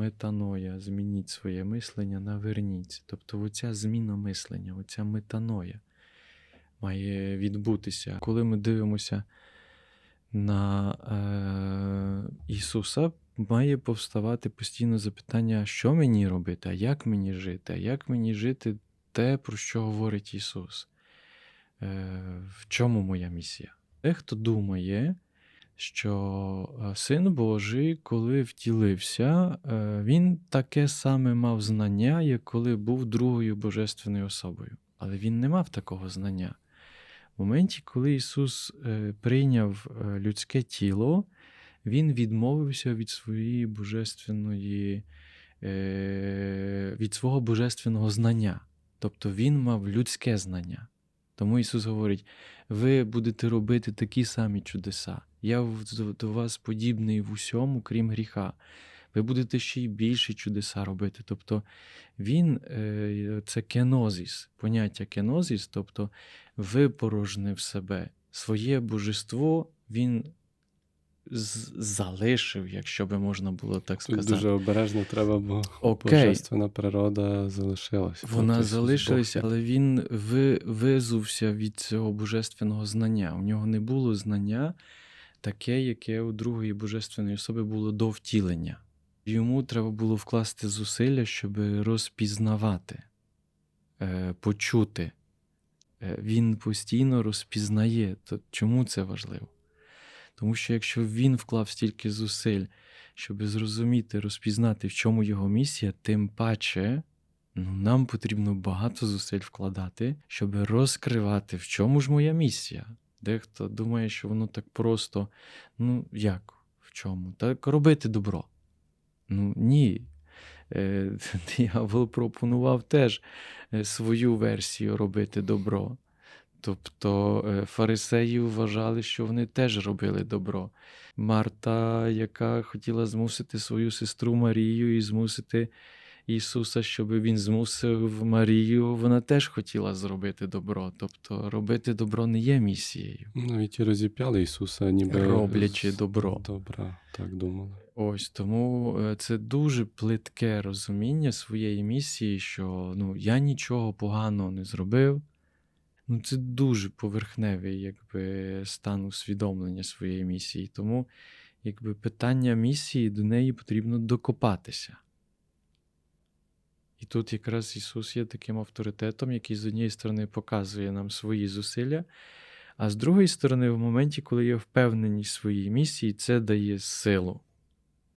Метаноя, змініть своє мислення, наверніться. Тобто оця зміна мислення, оця метаноя має відбутися. Коли ми дивимося на е, Ісуса, має повставати постійно запитання, що мені робити, а як мені жити, а як мені жити те, про що говорить Ісус. Е, в чому моя місія? Дехто думає, що е, Син Божий, коли втілився, е, він таке саме мав знання, як коли був другою божественною особою. Але він не мав такого знання. В моменті, коли Ісус е, прийняв людське тіло, Він відмовився від своєї божественної, від свого божественного знання. Тобто Він мав людське знання. Тому Ісус говорить: ви будете робити такі самі чудеса. Я до вас подібний в усьому, крім гріха. Ви будете ще й більше чудеса робити. Тобто він е, це кенозіс, поняття кенозіс, тобто випорожнив себе. Своє божество він залишив, якщо би можна було так Тут сказати. дуже обережно треба, бо Окей. божественна природа залишилася. Вона Тобто залишилася, але він ви, визувся від цього божественного знання. У нього не було знання таке, яке у другої божественної особи було до втілення. Йому треба було вкласти зусилля, щоб розпізнавати, е, почути. Е, Він постійно розпізнає. То чому це важливо? Тому що якщо він вклав стільки зусиль, щоб зрозуміти, розпізнати, в чому його місія, тим паче ну, нам потрібно багато зусиль вкладати, щоб розкривати, в чому ж моя місія. Дехто думає, що воно так просто, ну як, в чому? Так робити добро. Ну ні. Е, Диявол пропонував теж е, свою версію робити добро. Тобто е, фарисеї вважали, що вони теж робили добро. Марта, яка хотіла змусити свою сестру Марію і змусити Ісуса, щоб він змусив Марію, вона теж хотіла зробити добро. Тобто робити добро не є місією. Навіть і розіп'яли Ісуса, ніби Роблячи з добро. Добра, так думали. Ось тому е, це дуже плитке розуміння своєї місії, що ну, я нічого поганого не зробив. Ну, це дуже поверхневий якби, стан усвідомлення своєї місії. Тому якби, питання місії до неї потрібно докопатися. І тут якраз Ісус є таким авторитетом, який з однієї сторони показує нам свої зусилля, а з другої сторони, в моменті, коли є впевненість в своїй місії, це дає силу.